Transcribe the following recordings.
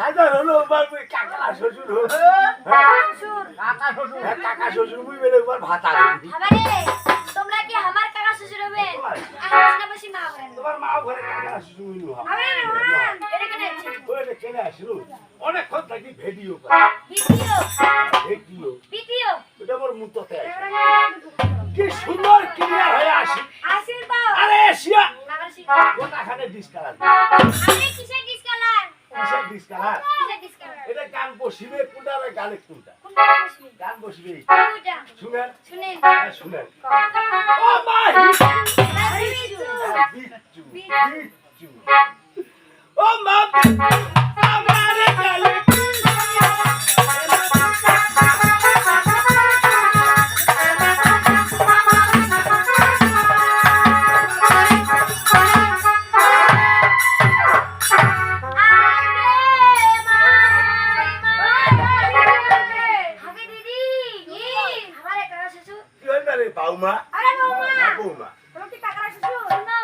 আদা হলো শ্বশুর হো কাকা শ্বশুর কাকা শ্বশুর মুই বেলে একবার ভাত তোমরা কি আমার কাকা শ্বশুর হবে আশপাশে মা ঘরে তোমার মা ঘরে কাকেরা শ্বশুর আমি রোহান কেন আসলো অনেকক্ষণ থাকি ভিডিও ভিডিও ভিডিও ভিডিও এটা আমার মুততে কি সুন্দর ক্লিয়ার হয়ে আসি বাও আরে এশিয়া গোটা খানে ডিসকালার আমি কিসের ডিসকালার কিসের ডিসকালার এটা গান বসিবে কোনটা আর গানে কোনটা? গান বসিবে? শুনেন? শুনেন। হ্যাঁ শুনেন। ও মাই! বিচ্ছু। বিচ্ছু। বিচ্ছু। ও মা! বাউমা আরে বৌমা! হ্যাঁ, বৌমা। তোমার কি কাকা শ্বশুর শোনো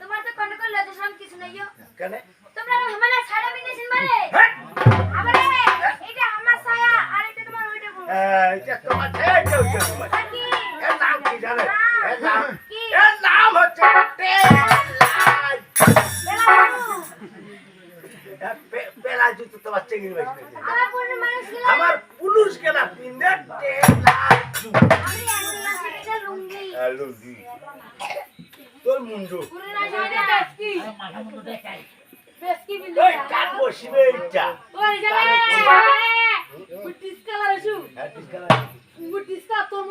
তোমার তো কন্ড করে লজ্জা শরম কিছু নাই কেন? তোমরা আমারে ছাড়া বিনেছেন মানে? হ্যাঁ। আমারে এটা আমার ছায়া আর এটা তোমার ওইটা বউ। হ্যাঁ, এটা তোমার এই কেউ কেউ তোমার এর নাম কি জানেন এর নাম এর নাম হচ্ছে পেলাজ বেলা বাবু। এর পে- পেলাজ জুতো তোমার চেঙ্গি বেশি আমার মানুষ গেলা আমার তোর মুন্ডু। পুরো না জানে বেস্কি মাথা মতো দেখাই। বেস্কি বিল ওই কান বসিবে এইটা? ওই জানে বুটিস কালার আছু হ্যাঁ, ডিসকালার বুটিস কা তোর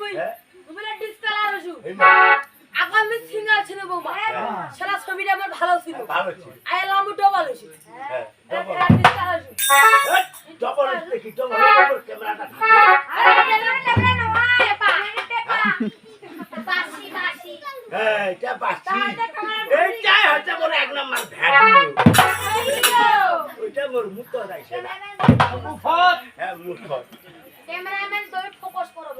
বই। হ্যাঁ। বলে ডিসকালার আছু হেমা আগামী সিঙ্গার ছিল বৌমা। সেটা ছবিটা আমার ভালো ছিল। ভালো ছিল। আইলাম ডবল হইছে হ্যাঁ। ডবল দেখি ডবল ডবল ক্যামেরাটা আরে ক্যামেরাটা না ভাই পা পা বাসি বাসি। হ্যাঁ এটা বাসি এইটা হচ্ছে মোর এক নাম্বার ভ্যালু ওইটা মোর মুখ যাইছে না। মুখ হ্যাঁ মুখ ক্যামেরাম্যান তুই ফোকাস করো